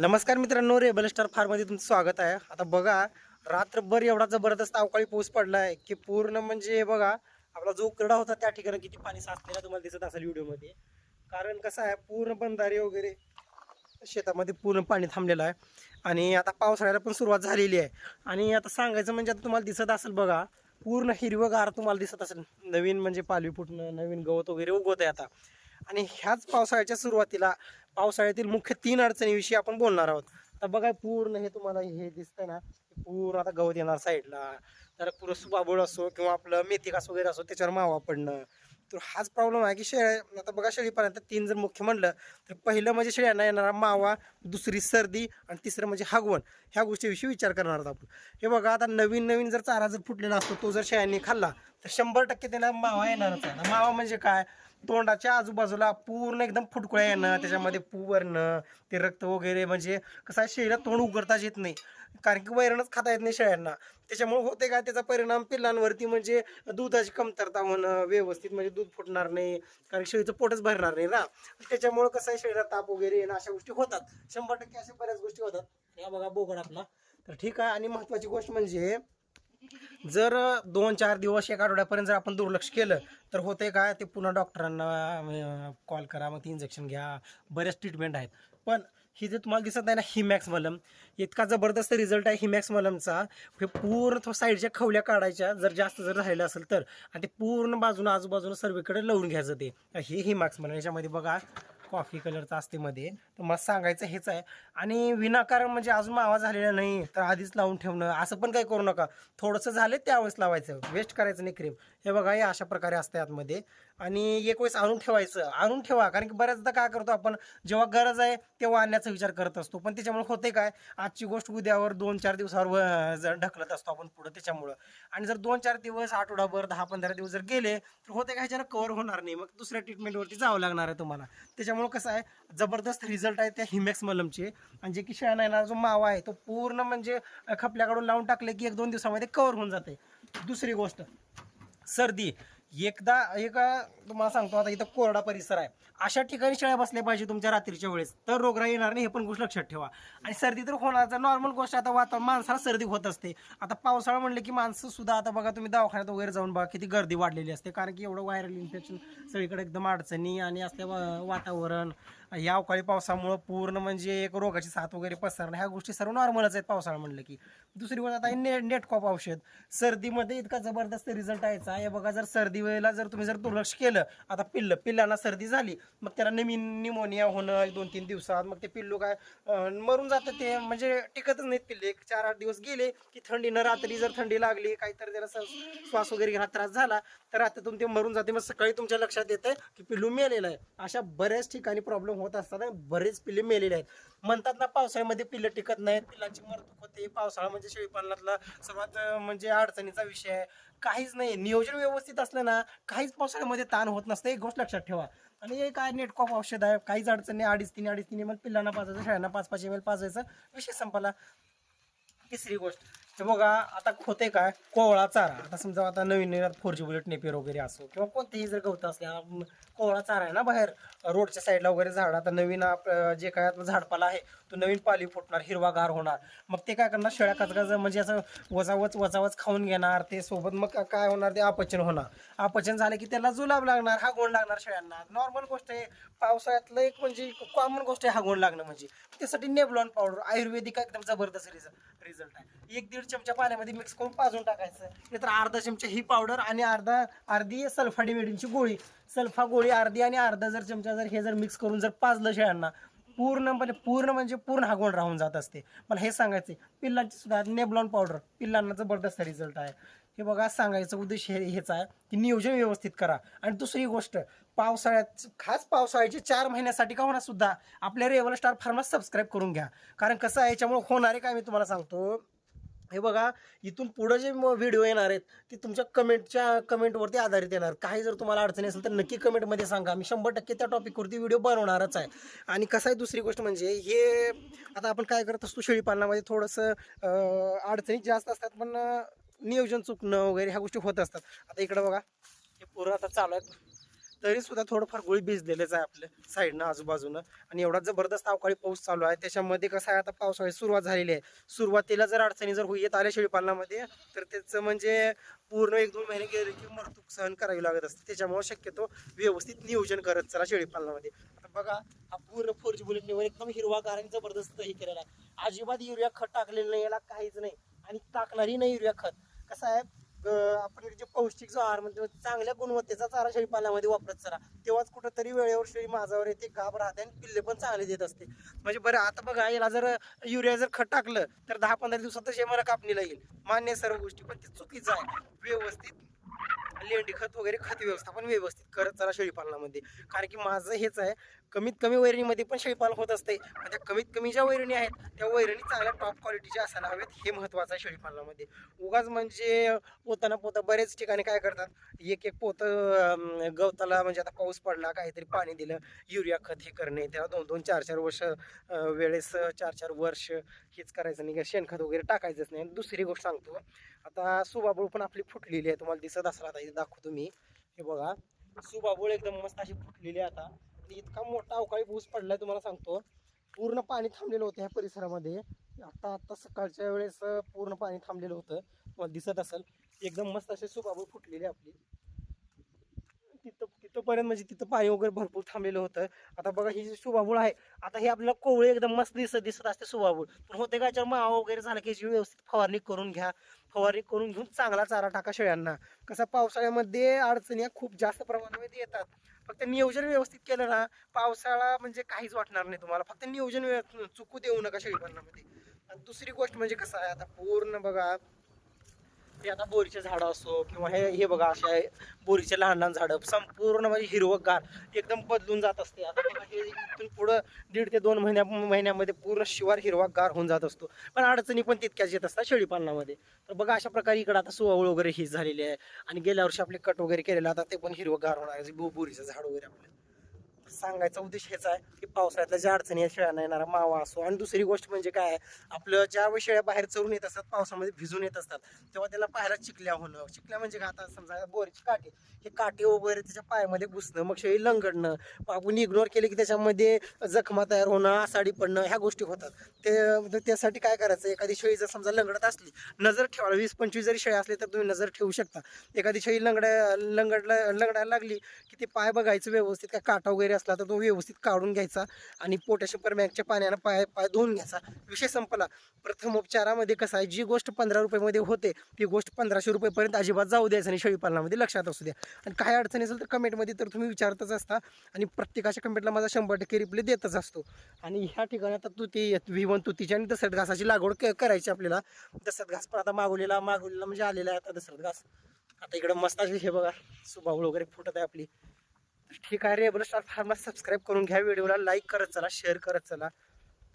नमस्कार मित्रांनो rebel star फार्ममध्ये तुमचं स्वागत आहे. आता बघा रात्रभर एवढा जबरदस्त अवकाळी पाऊस पडला आहे की पूर्ण म्हणजे बघा आपला जो उकरडा होता त्या ठिकाणी किती पाणी साचलेला तुम्हाला दिसत असेल व्हिडिओमध्ये. कारण कसं आहे पूर्ण बंधारे वगैरे शेतामध्ये पूर्ण पाणी थांबलेलं आहे. आणि आता पावसाळ्याला पण सुरुवात झालेली आहे. आणि आता सांगायचं म्हणजे आता तुम्हाला दिसत असेल बघा पूर्ण हिरवगार तुम्हाला दिसत असेल. नवीन म्हणजे पालवी फुटणं नवीन गवत वगैरे उगवत आहे आता. आणि ह्याच पावसाळ्याच्या सुरुवातीला पावसाळ्यातील मुख्य तीन अडचणीविषयी आपण बोलणार आहोत. तर बघा पूर्ण हे तुम्हाला हे दिसतंय ना पूर्ण आता गवत येणार साईडला. तर पुरं सुबाबोळ असो किंवा आपलं मेथी घास वगैरे असो त्याच्यावर मावा पडणं. तर हाच प्रॉब्लेम आहे की शेळ्या आता बघा शेळीपर्यंत तीन जर मुख्य म्हणलं तर पहिलं म्हणजे शेळ्यांना येणारा मावा दुसरी सर्दी आणि तिसरं म्हणजे हागवण. ह्या गोष्टीविषयी विचार करणार आहोत आपण. हे बघा आता नवीन नवीन जर चारा जर फुटलेला असतो तो जर शेळ्यांनी खाल्ला तर शंभर टक्के त्यांना मावा येणारच आहे. मावा म्हणजे काय? तोंडाच्या आजूबाजूला पूर्ण एकदम फुटकुळ्या येणं त्याच्यामध्ये पू भरणं ते रक्त वगैरे म्हणजे कसं आहे शेळीला तोंड उघडताच येत नाही. कारण की वैरणच खाता येत नाही शेळ्यांना. त्याच्यामुळे होते का त्याचा परिणाम पिल्लांवरती म्हणजे दुधाची कमतरता होणं व्यवस्थित म्हणजे दूध फुटणार नाही कारण शेळीचं पोटच भरणार नाही ना. त्याच्यामुळे कसं आहे शरीरात ताप वगैरे येणं अशा गोष्टी होतात. शंभर टक्के अशा बऱ्याच गोष्टी होतात. या बघा बोगड आपला तर ठीक आहे आणि महत्वाची गोष्ट म्हणजे जर दोन चार दिवस एक आठवड्यापर्यंत जर आपण दुर्लक्ष केलं तर होते काय? ते पुन्हा डॉक्टरांना कॉल करा मग ते इंजेक्शन घ्या. बरेच ट्रीटमेंट आहेत. पण ही जे तुम्हाला दिसत आहे ना हिमॅक्स मलम इतका जबरदस्त रिझल्ट आहे हिमॅक्स मलमचा. हे पूर्ण थो साईडच्या खवल्या काढायच्या जर जास्त जर राहिलं असेल तर. आणि ते पूर्ण बाजूनं आजूबाजूनं सर्वीकडे लावून घ्यायचं ते. हे हिमॅक्स मलम याच्यामध्ये बघा. कॉफी कलरचं असते मध्ये. तर मला सांगायचं हेच आहे. आणि विनाकारण म्हणजे अजून मावा झालेला नाही तर आधीच लावून ठेवणं असं पण काही करू नका. थोडंसं झालं त्यावेळेस लावायचं. वेस्ट करायचं नाही क्रीम हे बघा हे अशा प्रकारे असते आतमध्ये आणि एक वेळेस आणून ठेवायचं. आणून ठेवा कारण की बऱ्याचदा काय करतो आपण जेव्हा गरज आहे तेव्हा आणण्याचा विचार करत असतो. पण त्याच्यामुळे होते काय आजची गोष्ट उद्यावर दोन चार दिवसावर व- जर ढकलत असतो आपण पुढं त्याच्यामुळं. आणि जर दोन चार दिवस आठवडाभर दहा पंधरा दिवस जर गेले तर होते काय ह्याच्यानं कव्हर होणार नाही. मग दुसऱ्या ट्रीटमेंटवरती जावं लागणार आहे तुम्हाला. त्याच्यामुळे कसं आहे जबरदस्त रिझल्ट आहे त्या हिमॅक्स मलमचे. आणि जे की शेण येणारा जो मावा आहे तो पूर्ण म्हणजे खपल्याकडून लावून टाकले की एक दोन दिवसामध्ये कव्हर होऊन जाते दुसरी गोष्ट सर्दी. एकदा एक तुम्हाला सांगतो आता इथं कोरडा परिसर आहे. अशा ठिकाणी शेळ्या बसल्या पाहिजे तुमच्या रात्रीच्या वेळेस. तर रोगराई येणार नाही हे पण गोष्ट लक्षात ठेवा. आणि सर्दी तर होणार नॉर्मल गोष्ट आता वातावरण माणसाला सर्दी होत असते. आता पावसाळा म्हणलं की माणसं सुद्धा आता बघा तुम्ही दवाखान्यात वगैरे जाऊन बघा किती गर्दी वाढलेली असते. कारण की एवढं व्हायरल इन्फेक्शन सगळीकडे एकदम अडचणी आणि असल्या वा- वातावरण. या अवकाळी पावसामुळं पूर्ण म्हणजे एक रोगाची साथ वगैरे पसरणं ह्या गोष्टी सर्व नॉर्मलच आहेत पावसाळा म्हणलं की. दुसरी गोष्ट आता ने नेटकॉप औषध सर्दीमध्ये इतका जबरदस्त रिझल्ट यायचा. हे बघा जर सर्दी वेळेला जर तुम्ही जर दुर्लक्ष केलं आता पिल्लं पिल्लांना सर्दी झाली मग त्याला निमिन निमोनिया होणं एक दोन तीन दिवसात मग ते पिल्लू काय मरून जातं ते म्हणजे टिकतच नाहीत पिल्ले. एक चार आठ दिवस गेले की थंडीनं रात्री जर थंडी लागली काहीतरी त्याला स- श्वास वगैरे घ्यायला त्रास झाला तर रात्रीतून ते मरून जाते. मग सकाळी तुमच्या लक्षात येतं की पिल्लू मेलेलं आहे. अशा बऱ्याच ठिकाणी प्रॉब्लेम होत असतात बरेच पिल्ले मेलेले आहेत. म्हणतात ना पावसाळ्यामध्ये पिल्लं टिकत नाहीत. पिल्लांची मरतूक होते. पावसाळा म्हणजे शेळीपालनातला सर्वात म्हणजे अडचणीचा विषय आहे. काहीच नाही. नियोजन व्यवस्थित असलं ना काहीच पावसाळ्यामध्ये ताण होत नसतं. एक गोष्ट लक्षात ठेवा. आणि हे काय नेटकॉप औषध आहे. काहीच अडचणी अडीच तीन अडीच तीन एम एल पिल्लांना पाचायचं शाळांना पाच पाच एम एल विषय संपला. तिसरी गोष्ट. तर बघा आता होते काय? कोवळा चारा. आता समजा आता नवीन नवीन फोर जी बुलेट नेपेर वगैरे असो किंवा कोणतेही जर गवत असल्या कोवळा चारा आहे ना बाहेर रोडच्या साईडला वगैरे झाड आता नवीन आप- जे काय आता झाडपाला आहे तो नवीन पाली फुटणार हिरवागार होणार. मग ते काय करणार? शेळ्या कचकाचं म्हणजे असं वजावच वजावच खाऊन घेणार ते सोबत मग काय होणार? ते अपचन होणार. अपचन झालं की त्याला जुलाब लागणार हा गोण लागणार शेळ्यांना. नॉर्मल गोष्ट आहे. पावसाळ्यातलं एक म्हणजे कॉमन गोष्ट आहे हा गोंड लागणं म्हणजे. त्यासाठी नेबलॉन पावडर आयुर्वेदिक एकदम जबरदस्त रिझल्ट रिझल्ट आहे. एक दीड चमचा पाण्यामध्ये मिक्स करून पाजून टाकायचं. नाहीतर अर्धा चमचा ही पावडर आणि अर्धा अर्धी सल्फाडिमेडिनची गोळी. सल्फा गोळी अर्धी आणि अर्धा जर चमचा जर हे जर मिक्स करून जर पाजलं शेळ्यांना पूर्णपणे पूर्ण म्हणजे पूर्ण हागवण राहून जात असते. मला हे सांगायचं पिल्लांची सुद्धा नेबलॉन पावडर पिल्लांना जबरदस्त रिझल्ट आहे. हे बघा सांगायचं उद्देश हे हेच आहे की नियोजन व्यवस्थित करा. आणि दुसरी गोष्ट पावसाळ्यात खास पावसाळ्याचे चार महिन्यासाठी का होणार सुद्धा आपल्या रेवल स्टार फार्मा सबस्क्राईब करून घ्या. कारण कसं आहे याच्यामुळे होणारे काय मी तुम्हाला सांगतो. हे बघा इथून पुढं जे व्हिडिओ येणार आहेत ते तुमच्या कमेंटच्या कमेंटवरती आधारित येणार. काही जर तुम्हाला अडचणी असेल तर नक्की कमेंटमध्ये सांगा. मी शंभर टक्के त्या टॉपिकवरती व्हिडिओ बनवणारच आहे. आणि कसं आहे दुसरी गोष्ट म्हणजे हे आता आपण काय करत असतो शेळीपालनामध्ये थोडंसं अडचणी जास्त असतात पण नियोजन चुकणं वगैरे ह्या गोष्टी होत असतात. आता इकडं बघा हे पूर्ण आता चालू आहे तरी सुद्धा थोडंफार गोळी भिजलेलंच आहे आपल्या साईडनं आजूबाजूनं. आणि एवढा जबरदस्त अवकाळी पाऊस चालू आहे. त्याच्यामध्ये कसं आहे आता पावसाळ्याची सुरुवात झालेली आहे. सुरुवातीला जर अडचणी जर येत आल्या शेळीपालनामध्ये तर त्याचं म्हणजे पूर्ण एक दोन महिने गेले की मरतूक सहन करावी लागत असते. त्याच्यामुळे शक्यतो व्यवस्थित नियोजन करत चला शेळीपालनामध्ये. आता बघा हा पूर्ण फोर जी बुलेट निवड एकदम हिरवागार आणि जबरदस्त हे केलेला आहे. अजिबात युरिया खत टाकलेलं नाही याला काहीच नाही. आणि टाकणारही नाही युरिया खत. कसं आहे आपण जे पौष्टिक जो आहार म्हणतो म्हणजे चांगल्या गुणवत्तेचा चारा शेळीपालनामध्ये वापरत चला. तेव्हाच कुठंतरी वेळेवर शेळी माझावर येते गाभ राहते आणि पिल्ले पण चांगले देत असते. म्हणजे बरं आता बघा याला जर युरिया जर खत टाकलं तर दहा पंधरा दिवसात हे कापणीला येईल. मान्य सर्व गोष्टी पण ते चुकीचं आहे. व्यवस्थित लेंडी खत वगैरे खत व्यवस्थापन व्यवस्थित करत चला शेळीपालनामध्ये. कारण की माझं हेच आहे कमीत कमी वैरणीमध्ये पण शेळीपालन होत असते पण त्या कमीत कमी ज्या वैरणी आहेत त्या वैरणी चांगल्या टॉप क्वालिटीच्या असायला हव्यात हे महत्त्वाचं आहे शेळीपालनामध्ये. उगाच म्हणजे पोताना पोता बरेच ठिकाणी काय करतात एक एक पोतं गवताला म्हणजे आता पाऊस पडला काहीतरी पाणी दिलं युरिया खत हे करणे त्याला दोन दोन चार चार वर्ष वेळेस चार चार वर्ष हेच करायचं नाही का शेणखत वगैरे टाकायचंच नाही. आणि दुसरी गोष्ट सांगतो आता सुबाबूळ पण आपली फुटलेली आहे. तुम्हाला दिसत असला आता इथे दाखवतो मी. हे बघा सुबाबूळ एकदम मस्त अशी फुटलेली आहे आता. इतका मोठा अवकाळी पाऊस पडलाय तुम्हाला सांगतो. पूर्ण पाणी थांबलेलं होतं ह्या परिसरामध्ये. आता आता सकाळच्या वेळेस पूर्ण पाणी थांबलेलं होतं. तुम्हाला दिसत असेल. एकदम मस्त अशी सुबाबूळ फुटलेली आहे आपली. तिथंपर्यंत म्हणजे तिथं पाणी वगैरे भरपूर थांबलेलं होतं. आता बघा ही जी सुबाबूळ आहे आता हे आपल्याला कोवळे एकदम मस्त दिसत दिसत असते सुबाबूळ पण होते का याच्यावर मावा वगैरे झाला की याची व्यवस्थित फवारणी करून घ्या. फवारणी करून घेऊन चांगला चारा टाका शेळ्यांना. कसं पावसाळ्यामध्ये अडचणी खूप जास्त प्रमाणामध्ये येतात. फक्त नियोजन व्यवस्थित केलं ना पावसाळा म्हणजे काहीच वाटणार नाही तुम्हाला. फक्त नियोजन व्यव- चुकू देऊ नका शेळीपालनामध्ये. आणि दुसरी गोष्ट म्हणजे कसं आहे आता पूर्ण बघा हे आता बोरीचे झाडं असो किंवा हे हे बघा असे आहे बोरीचे लहान लहान झाडं संपूर्ण म्हणजे हिरवगार एकदम बदलून जात असते. आता बघा हे इथून पुढं दीड ते दोन महिन्या महिन्यामध्ये पूर्ण शिवार हिरवागार होऊन जात असतो. पण अडचणी पण तितक्याच येत असतात शेळीपालनामध्ये. तर बघा अशा प्रकारे इकडं आता सुवावळ वगैरे ही झालेली आहे. आणि गेल्या वर्षी आपले कट वगैरे केलेले आता ते पण हिरवगार होणार आहे. बोरीचं झाड वगैरे आपलं. सांगायचा उद्देश हेच आहे की पावसाळ्यातल्या ज्या अडचणी आहेत शेळ्यांना येणारा मावा असो. आणि दुसरी गोष्ट म्हणजे काय आहे आपलं ज्या शेळ्या बाहेर चरून येत असतात पावसामध्ये भिजून येत असतात तेव्हा त्याला पायाला चिकल्या होणं. चिकल्या म्हणजे काय? आता समजा बोरीची काठी. हे काठी वगैरे त्याच्या पायामध्ये घुसणं मग शेळी लंगडणं मग आपण इग्नोर केले की त्याच्यामध्ये जखमा तयार होणं आसाडी पडणं ह्या गोष्टी होतात. ते त्यासाठी काय करायचं? एखादी शेळी जर समजा लंगडत असली नजर ठेवायला वीस पंचवीस जरी शेळी असली तर तुम्ही नजर ठेवू शकता. एखादी शेळी लंगड्या लंगडला लंगडायला लागली की ते पाय बघायचं व्यवस्थित काय काटा वगैरे असला तर तो व्यवस्थित काढून घ्यायचा आणि पोटॅशियम परमॅकच्या पाण्यानं पाय पाय धुवून घ्यायचा. विषय संपला. प्रथम उपचारामध्ये कसं आहे जी गोष्ट पंधरा रुपयामध्ये होते ती गोष्ट पंधराशे रुपयेपर्यंत अजिबात जाऊ द्यायचं आणि शेळीपालनामध्ये लक्षात असू द्या. आणि काय अडचणी असेल तर कमेंटमध्ये तर तुम्ही विचारतच असता आणि प्रत्येकाच्या कमेंटला माझा शंभर टक्के रिप्लाय देतच असतो. आणि ह्या ठिकाणी आता तुती विवन तुतीची आणि दसरत घासाची लागवड क- करायची आपल्याला. दसरत घास पण आता मागवलेला मागवलेला म्हणजे आलेला आहे आता दसरत घास. आता इकडं मस्त अशी हे बघा सुबावळ वगैरे फुटत आहे आपली. ठीक आहे रेबल स्टार फार्मला सबस्क्राईब करून घ्या व्हिडिओला लाईक करत चला शेअर करत चला.